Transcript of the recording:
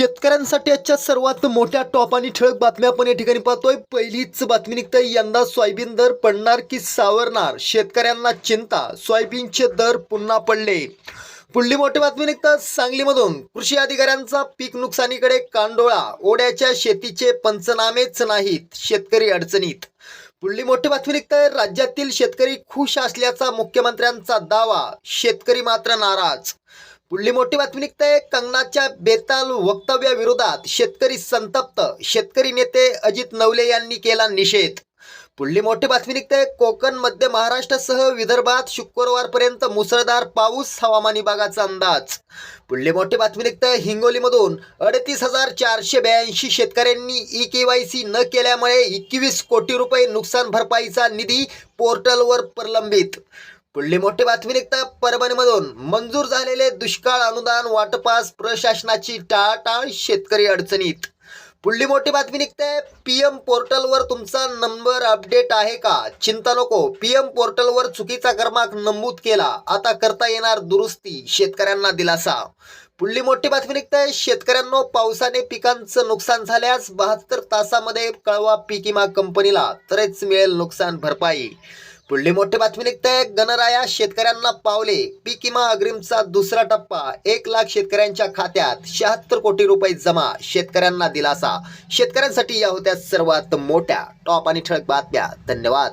शेतकऱ्यांसाठी आजच्या सर्वात मोठ्या टॉप आणि ठळक बातम्या आपण या ठिकाणी पाहतोय. पहिलीच बातमी निघते. यंदा सोयाबीन दर पडणार की सावरणार? शेतकऱ्यांना चिंता. सोयाबीनचे दर पुन्हा पडले. पुढली मोठी बातमी निघतात सांगलीमधून. कृषी अधिकाऱ्यांचा पीक नुकसानीकडे कांडोळा. ओढ्याच्या शेतीचे पंचनामेच नाहीत. शेतकरी अडचणीत. पुढली मोठी बातमी निघते. राज्यातील शेतकरी खुश असल्याचा मुख्यमंत्र्यांचा दावा. शेतकरी मात्र नाराज. पुढली मोठी बातमी निघते. कंगनाच्या बेताल वक्तव्याविरोधात शेतकरी संतप्त. शेतकरी नेते अजित नवले यांनी केला निषेध. पुढली मोठी बातमी निघते. कोकण मध्य महाराष्ट्रासह विदर्भात शुक्रवारपर्यंत मुसळधार पाऊस हवामान विभागाचा अंदाज. पुढली मोठी बातमी निघते. हिंगोलीमधून अडतीस हजार चारशे ब्याऐंशी शेतकऱ्यांनी ई के वाय सी न केल्यामुळे एकवीस कोटी रुपये नुकसान भरपाईचा निधी पोर्टलवर प्रलंबित. पुढली मोठी बातमी निघता परभणीमधून. मंजूर झालेले दुष्काळ अनुदान वाटपास प्रशासनाची टाळाटाळ शेतकरी अडचणीत. पुढली मोठी बातमी निघते पीएम पोर्टलवर तुमचा नंबर अपडेट आहे का? चिंता नको पीएम पोर्टलवर चुकीचा क्रमांक नमूद केला आता करता येणार दुरुस्ती शेतकऱ्यांना दिलासा. पुढली मोठी बातमी निघते शेतकऱ्यांनो पावसाने पिकांचं नुकसान झाल्यास बहात्तर तासामध्ये कळवा पीक विमा कंपनीला तरच मिळेल नुकसान भरपाई. पुढली मोठी बातमी निघते. गणराया शेतकऱ्यांना पावले. पीक विमा अग्रिमचा दुसरा टप्पा. एक लाख शेतकऱ्यांच्या खात्यात शहात्तर कोटी रुपये जमा. शेतकऱ्यांना दिलासा. शेतकऱ्यांसाठी या होत्या सर्वात मोठ्या. टॉप आणि ठळक बातम्या. धन्यवाद.